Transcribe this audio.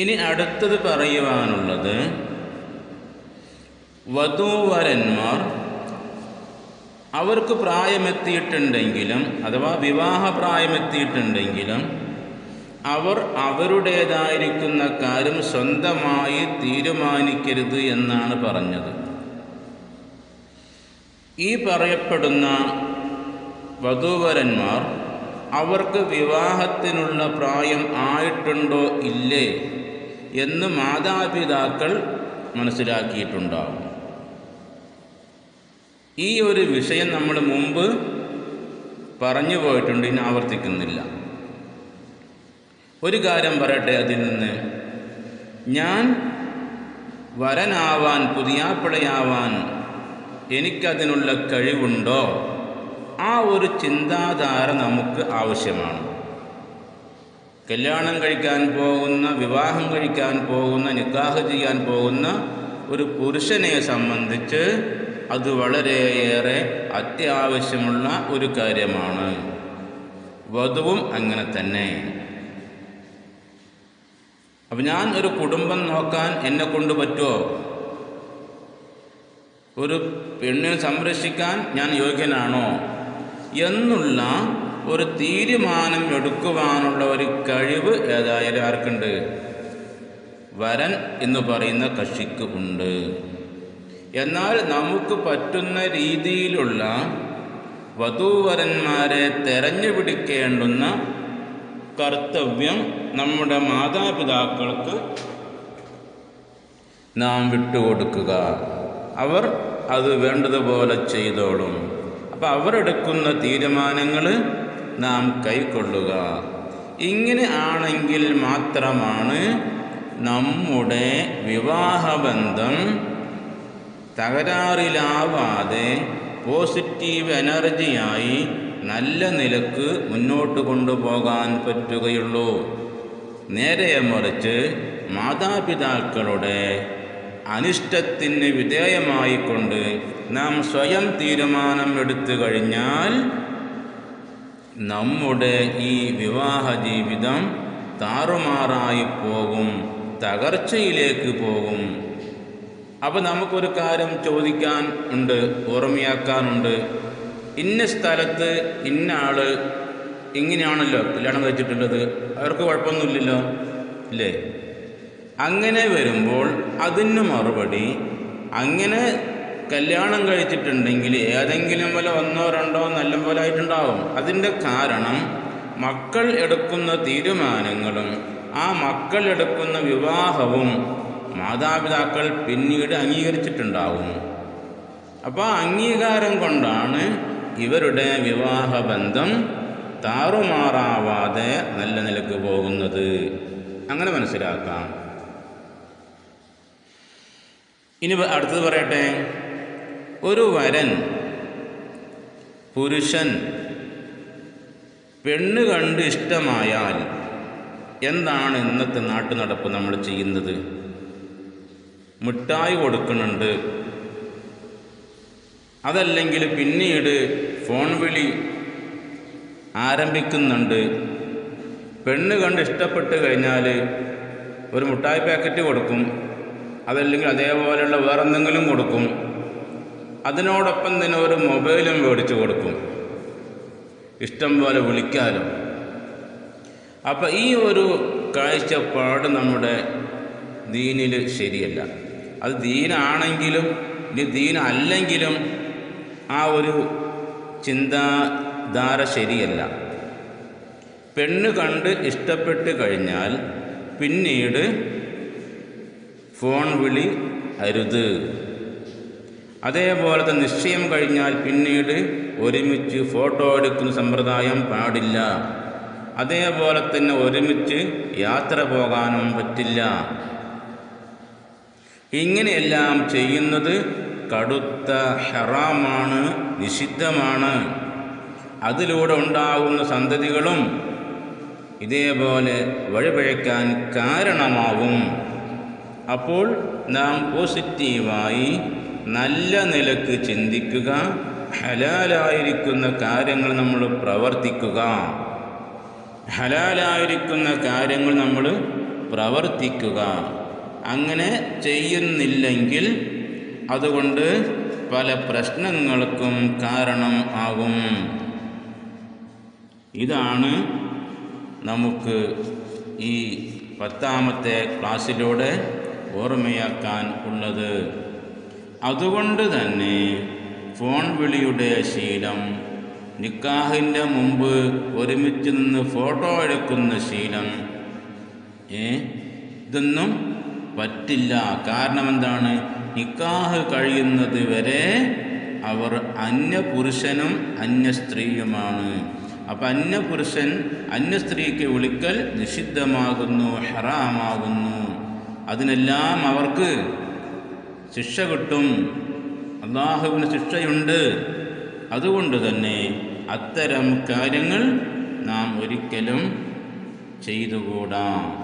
ഇനി അടുത്തത് പറയുവാനുള്ളത് വധൂവരന്മാർ അവർക്ക് പ്രായമെത്തിയിട്ടുണ്ടെങ്കിലും അഥവാ വിവാഹ പ്രായമെത്തിയിട്ടുണ്ടെങ്കിലും അവർ അവരുടേതായിരിക്കുന്ന കാര്യം സ്വന്തമായി തീരുമാനിക്കരുത് എന്നാണ് പറഞ്ഞത്. ഈ പറയപ്പെടുന്ന വധൂവരന്മാർ അവർക്ക് വിവാഹത്തിനുള്ള പ്രായം ആയിട്ടുണ്ടോ ഇല്ലേ? എന്ന് മാതാപിതാക്കൾ മനസ്സിലാക്കിയിട്ടുണ്ടാവും. ഈ ഒരു വിഷയം നമ്മൾ മുമ്പ് പറഞ്ഞു പോയിട്ടുണ്ട് ഇനി ആവർത്തിക്കുന്നില്ല. ഒരു കാര്യം പറയട്ടെ അതിൽ നിന്ന്. ഞാൻ വരനാവാൻ പുതിയാപ്പിളയാവാൻ എനിക്കതിനുള്ള കഴിവുണ്ടോ? ആ ഒരു ചിന്താധാര നമുക്ക് ആവശ്യമാണ്. കല്യാണം കഴിക്കാൻ പോകുന്ന വിവാഹം കഴിക്കാൻ പോകുന്ന നിക്കാഹ് ചെയ്യാൻ പോകുന്ന ഒരു പുരുഷനെ സംബന്ധിച്ച് അത് വളരെയേറെ അത്യാവശ്യമുള്ള ഒരു കാര്യമാണ്. വധുവും അങ്ങനെ തന്നെ. അപ്പം ഞാൻ ഒരു കുടുംബം നോക്കാൻ എന്നെ കൊണ്ട് പറ്റുമോ ഒരു പെണ്ണിനെ സംരക്ഷിക്കാൻ ഞാൻ യോഗ്യനാണോ? എന്നുള്ള ഒരു തീരുമാനം എടുക്കുവാനുള്ള ഒരു കഴിവ് ഏതായാലും ആർക്കുണ്ട്? വരൻ എന്ന് പറയുന്ന കക്ഷിക്ക് ഉണ്ട്. എന്നാൽ നമുക്ക് പറ്റുന്ന രീതിയിലുള്ള വധൂവരന്മാരെ തെരഞ്ഞുപിടിക്കേണ്ടുന്ന കർത്തവ്യം നമ്മുടെ മാതാപിതാക്കൾക്ക് നാം വിട്ടുകൊടുക്കുക. അവർ അത് വേണ്ടതുപോലെ ചെയ്തോളും. അപ്പം അവരെടുക്കുന്ന തീരുമാനങ്ങൾ നാം കൈക്കൊള്ളുക. ഇങ്ങനെ ആണെങ്കിൽ മാത്രമാണ് നമ്മുടെ വിവാഹബന്ധം തകരാറിലാവാതെ പോസിറ്റീവ് എനർജിയായി നല്ല നിലയ്ക്ക് മുന്നോട്ട് കൊണ്ടുപോകാൻ പറ്റുകയുള്ളൂ. നേരെ മറിച്ച് മാതാപിതാക്കളുടെ അനിഷ്ടത്തിന് വിധേയമായിക്കൊണ്ട് നാം സ്വയം തീരുമാനം എടുത്തു കഴിഞ്ഞാൽ നമ്മുടെ ഈ വിവാഹ ജീവിതം താറുമാറായി പോകും തകർച്ചയിലേക്ക് പോകും. അപ്പോൾ നമുക്കൊരു കാര്യം ചോദിക്കാൻ ഉണ്ട് ഓർമ്മയാക്കാനുണ്ട്. ഇന്ന സ്ഥലത്ത് ഇന്ന ആൾ ഇങ്ങനെയാണല്ലോ കല്യാണം കഴിച്ചിട്ടുള്ളത്. അവർക്ക് കുഴപ്പമൊന്നുമില്ലല്ലോ ഇല്ലേ അങ്ങനെ വരുമ്പോൾ അതിന് മറുപടി അങ്ങനെ കല്യാണം കഴിച്ചിട്ടുണ്ടെങ്കിൽ ഏതെങ്കിലും പോലെ ഒന്നോ രണ്ടോ നല്ല പോലെ ആയിട്ടുണ്ടാവും. അതിന്റെ കാരണം മക്കൾ എടുക്കുന്ന തീരുമാനങ്ങളും ആ മക്കൾ എടുക്കുന്ന വിവാഹവും മാതാപിതാക്കൾ പിന്നീട് അംഗീകരിച്ചിട്ടുണ്ടാവും. അപ്പോൾ അംഗീകാരം കൊണ്ടാണ് ഇവരുടെ വിവാഹബന്ധം താറുമാറാവാതെ നല്ല നിലയ്ക്ക് പോകുന്നത്. അങ്ങനെ മനസ്സിലാക്കാം. ഇനി അടുത്തത് പറയട്ടെ. ഒരു വരൻ പുരുഷൻ പെണ്ണ് കണ്ട് ഇഷ്ടമായാൽ എന്താണ് ഇന്നത്തെ നാട്ടു നടപ്പ് നമ്മൾ ചെയ്യുന്നത്? മിഠായി കൊടുക്കുന്നുണ്ട്. അതല്ലെങ്കിൽ പിന്നീട് ഫോൺ വിളി ആരംഭിക്കുന്നുണ്ട്. പെണ്ണ് കണ്ട് ഇഷ്ടപ്പെട്ട് കഴിഞ്ഞാൽ ഒരു മുട്ടായി പാക്കറ്റ് കൊടുക്കും. അതല്ലെങ്കിൽ അതേപോലെയുള്ള വേറെന്തെങ്കിലും കൊടുക്കും. അതിനോടൊപ്പം തന്നെ ഒരു മൊബൈലും മേടിച്ചു കൊടുക്കും. ഇഷ്ടം പോലെ വിളിക്കാനും. അപ്പം ഈ ഒരു കാഴ്ചപ്പാട് നമ്മുടെ ദീനിൽ ശരിയല്ല. അത് ദീനാണെങ്കിലും ഇനി ദീനല്ലെങ്കിലും ആ ഒരു ചിന്താധാര ശരിയല്ല. പെണ്ണ് കണ്ട് ഇഷ്ടപ്പെട്ട് കഴിഞ്ഞാൽ പിന്നീട് ഫോൺ വിളി അരുത്. അതേപോലത്തെ നിശ്ചയം കഴിഞ്ഞാൽ പിന്നീട് ഒരുമിച്ച് ഫോട്ടോ എടുക്കുന്ന സമ്പ്രദായം പാടില്ല. അതേപോലെ തന്നെ ഒരുമിച്ച് യാത്ര പോകാനും പറ്റില്ല. ഇങ്ങനെയെല്ലാം ചെയ്യുന്നത് കടുത്ത ഹറാമാണ് നിഷിദ്ധമാണ്. അതിലൂടെ ഉണ്ടാകുന്ന സന്തതികളും ഇതേപോലെ വഴിപഴക്കാൻ കാരണമാവും. അപ്പോൾ നാം പോസിറ്റീവായി നല്ല നിലയ്ക്ക് ചിന്തിക്കുക ഹലാലായിരിക്കുന്ന കാര്യങ്ങൾ നമ്മൾ പ്രവർത്തിക്കുക. ഹലാലായിരിക്കുന്ന കാര്യങ്ങൾ നമ്മൾ പ്രവർത്തിക്കുക. അങ്ങനെ ചെയ്യുന്നില്ലെങ്കിൽ അതുകൊണ്ട് പല പ്രശ്നങ്ങൾക്കും കാരണം ആകും. ഇതാണ് നമുക്ക് ഈ പത്താമത്തെ ക്ലാസ്സിലൂടെ ഓർമ്മയാക്കാൻ ഉള്ളത്. അതുകൊണ്ട് തന്നെ ഫോൺ വിളിയുടെ ശീലം. നിക്കാഹിന്റെ മുമ്പ് ഒരുമിച്ച് നിന്ന് ഫോട്ടോ എടുക്കുന്ന ശീലം. ഏ? ഇതൊന്നും പറ്റില്ല. കാരണം എന്താണ് നിക്കാഹ് കഴിയുന്നത് വരെ അവർ അന്യപുരുഷനും അന്യ സ്ത്രീയുമാണ് അപ്പം അന്യപുരുഷൻ അന്യ സ്ത്രീക്ക് വിളിക്കൽ നിഷിദ്ധമാകുന്നു ഹറാമാകുന്നു. അതിനെല്ലാം അവർക്ക് ശിക്ഷ കിട്ടും. അള്ളാഹുവിന് ശിക്ഷയുണ്ട്. അതുകൊണ്ട് തന്നെ അത്തരം കാര്യങ്ങൾ നാം ഒരിക്കലും ചെയ്തുകൂടാ.